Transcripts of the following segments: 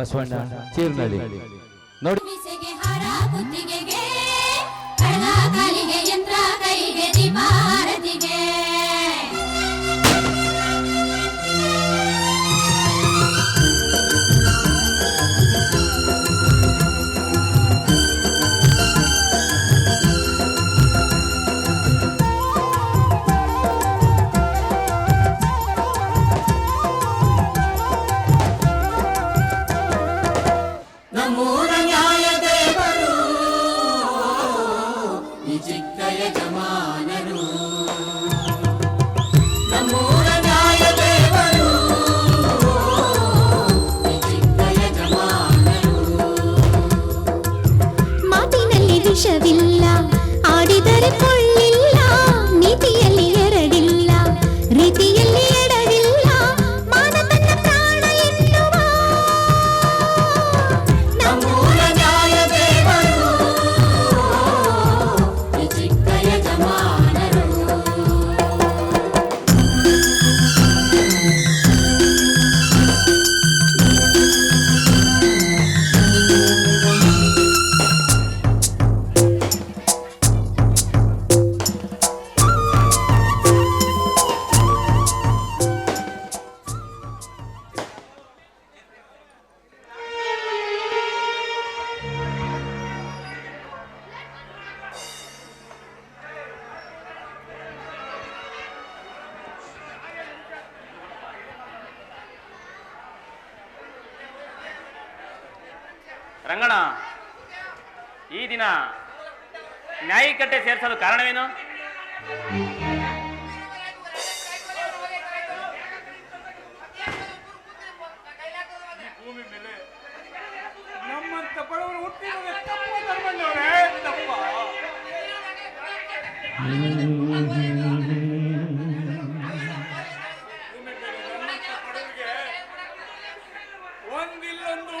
ಬಸವಣ್ಣ ಚೀರ್ನಳ್ಳಿ. ನೋಡಿ. ರಂಗಣ ಈ ದಿನ ನ್ಯಾಯಿಕಟ್ಟೆ ಸೇರಿಸಲು ಕಾರಣವೇನು? ನಮ್ಮಂತ ಬಡವರು ಹುಟ್ಟಿರೋದೇ ತಪ್ಪು ಧರ್ಮಣ್ಣವರೇ ತಪ್ಪ. ಒಂದಿಲ್ಲೊಂದು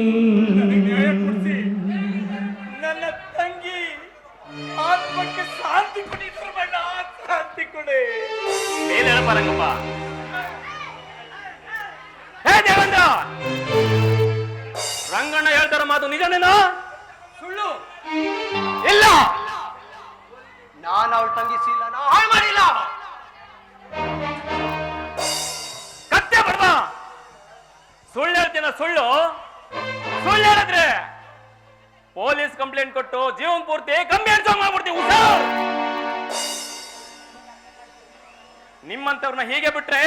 ರಂಗಣ್ಣ ಹೇಳ್ತಾರ ಮಾತು ನಿಜನೇನಾ? ಸುಳ್ಳು. ಇಲ್ಲ. ನಾನು ಅವಳು ತಂಗಿಸಿಲ್ಲ ನಾ ಹಾಳು ಮಾಡಿಲ್ಲ. ಕತ್ತೆ ಬರ್ಬ ಸುಳ್ಳು ಹೇಳ್ತೀನ ಸುಳ್ಳು. ಸುಳ್ಳು ಹೇಳಿದ್ರೆ ಪೊಲೀಸ್ ಕಂಪ್ಲೇಂಟ್ ಕೊಟ್ಟು ಜೀವನ್ ಪೂರ್ತಿ ಕಮ್ಮಿ ಅಡ್ಸೋ ಮಾಡ್ಬಿಡ್ತೀವಿ ಹುಷಾರ್. ನಿಮ್ಮಂತವ್ರನ್ನ ಹೀಗೆ ಬಿಟ್ರೆ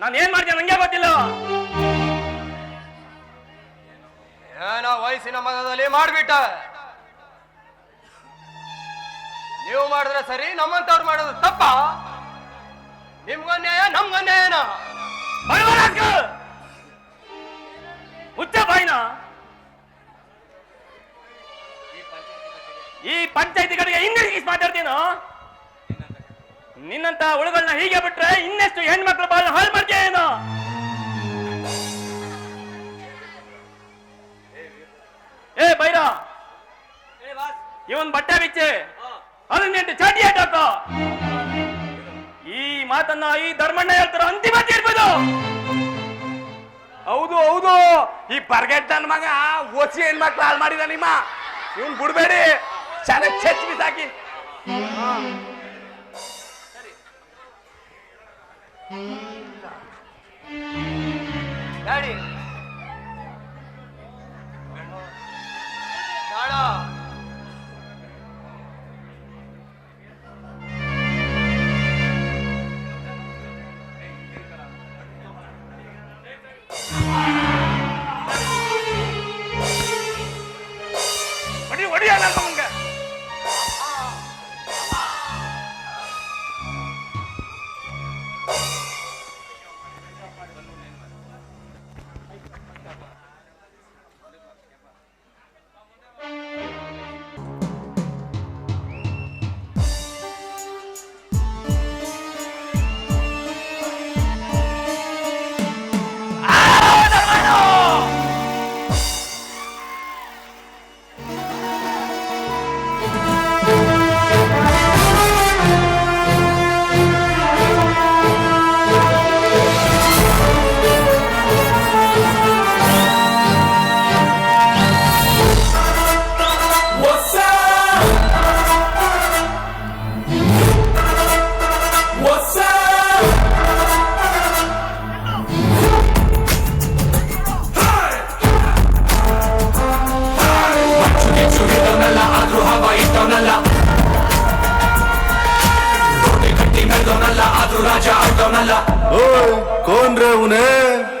ನಾನು ಏನ್ ಮಾಡ್ತೀನಿ ನಂಗೆ ಗೊತ್ತಿಲ್ಲ. ಏನೋ ವಯಸ್ಸಿನ ಮಗದಲ್ಲಿ ಮಾಡ್ಬಿಟ್ಟ. ನೀವು ಮಾಡಿದ್ರೆ ಸರಿ, ನಮ್ಮಂತವ್ರು ಮಾಡೋದು ತಪ್ಪ. ನಿಮ್ಗೊಂದೇ ನಮ್ಗೊಂದೇ ಬಡವರಾಕ! ಹುಚ್ಚ ಬಾಯಿನ. ಈ ಪಂಚಾಯತಿ ಕಡೆಗೆ ಮಾತಾಡ್ತೀನೋ? ನಿನ್ನಂತ ಹುಳುಗಳನ್ನ ಹೀಗೆ ಬಿಟ್ರೆ ಇನ್ನೆಷ್ಟು ಹೆಣ್ಮಕ್ಳು ಬಾಳ ಹಾಳು ಮಾಡ್ತೀಯ ಏನೋ? ಏ ಬೈರ? ಇವನ್ ಬಟ್ಟೆ ಬಿಚ್ಚಿ. ಅದನ್ನೆಂಟು ಚಾಟಿ ಹಾಕೋ. ಈ ಮಾತನ್ನ ಈ ಧರ್ಮಣ್ಣ ಹೇಳ್ತಾರ ಅಂತಿಮ ತೀರ್ಪದು. ಹೌದು ಹೌದು. ಈ ಬರ್ಗೆಟ್ ಮಗ ಓಸಿ ಹೆಣ್ಮಕ್ಳು ಹಾಳು ಮಾಡಿದ ನಿಮ್ಮ. ಇವನ್ ಬಿಡ್ಬೇಡಿ. ಚೆನ್ನಾಗಿ ಚೆಚ್ ಬಿಸಾಕಿ. ರಾಜ रे ಓಯ್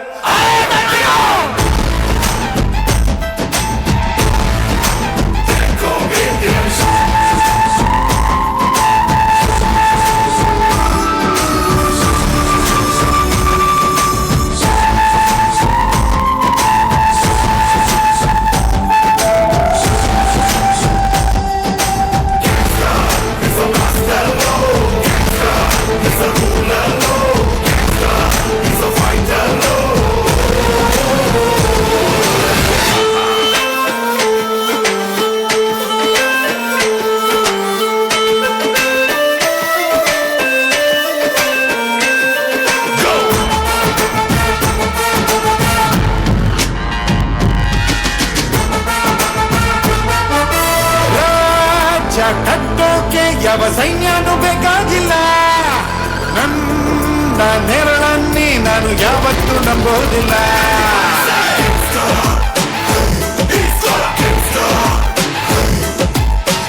ಸೈನ್ಯನೂ ಬೇಕಾಗಿಲ್ಲ. ನನ್ನ ನೆರಳನ್ನೇ ನಾನು ಯಾವತ್ತೂ ನಂಬೋದಿಲ್ಲ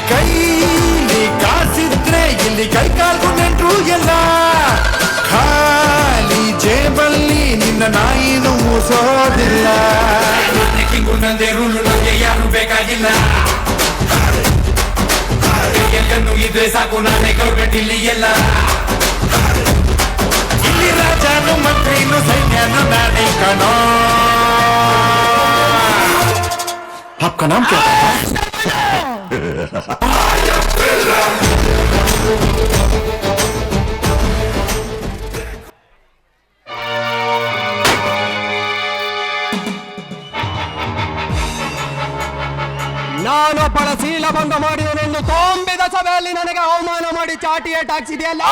ಕೈಲಿ ಕಾಸಿದ್ರೆ ಇಲ್ಲಿ ಕೈ ಕಾಲ್ಗೂ ನೆಂಟ್ರು ಎಲ್ಲ. ಖಾಲಿ ಜೇಬಲ್ಲಿ ನಿನ್ನ ನಾಯಿನೂ ಮೂಸೋದಿಲ್ಲ. ಕಿಂಗು ನಂದೇ ರೂಲು ನನಗೆ ಯಾರು ಬೇಕಾಗಿಲ್ಲ. ಕೈಯಲ್ಲೂ ಇದ್ರೆ ಸಾಕು ನಾನೇ ಗೌರ್ಮೆಂಟ್ ಇಲ್ಲಿ ಎಲ್ಲ ಇಲ್ಲಿ ರಾಜನು ಮಂತ್ರಿನು ಸೈನ್ಯನು ನಾನೇ ಕಣೋ आपका नाम क्या था ನಾನೊಬ್ಬಳ ಶೀಲಭಂಗ ಮಾಡಿದನೆಂದು ತೋಂಬಿದ ಸಭೆಯಲ್ಲಿ ನನಗೆ ಅವಮಾನ ಮಾಡಿ ಚಾಟಿ ಹಾಕ್ಸಿದೆಯಲ್ಲ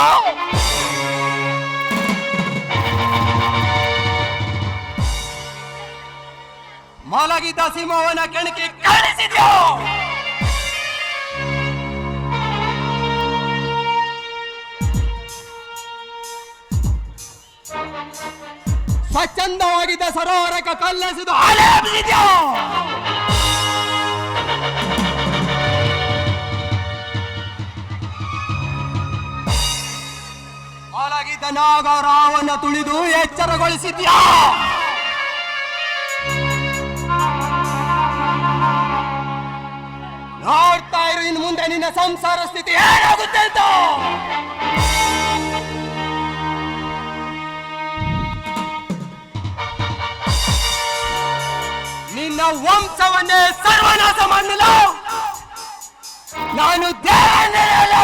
ಮಲಗಿದ್ದ ಸಿಂಹವನ ಕೆಣಕಿ ಕಳಿಸಿದ್ಯೋ? ಸ್ವಚ್ಛಂದವಾಗಿದ್ದ ಸರೋವರಕ್ಕೆ ಕಲ್ಲೆಸೆದು ಅಲೆ ನಾಗರಾವನ್ನ ತುಳಿದು ಎಚ್ಚರಗೊಳಿಸಿದ್ಯಾ? ನೋಡ್ತಾ ಇರು ಇನ್ ಮುಂದೆ ನಿನ್ನ ಸಂಸಾರ ಸ್ಥಿತಿ ಏನಾಗುತ್ತೆ ಅಂತ? ನಿನ್ನ ವಂಶವನ್ನೇ ಸರ್ವನಾಶ ಮಾಡಲು ನಾನು ದೇವರೇ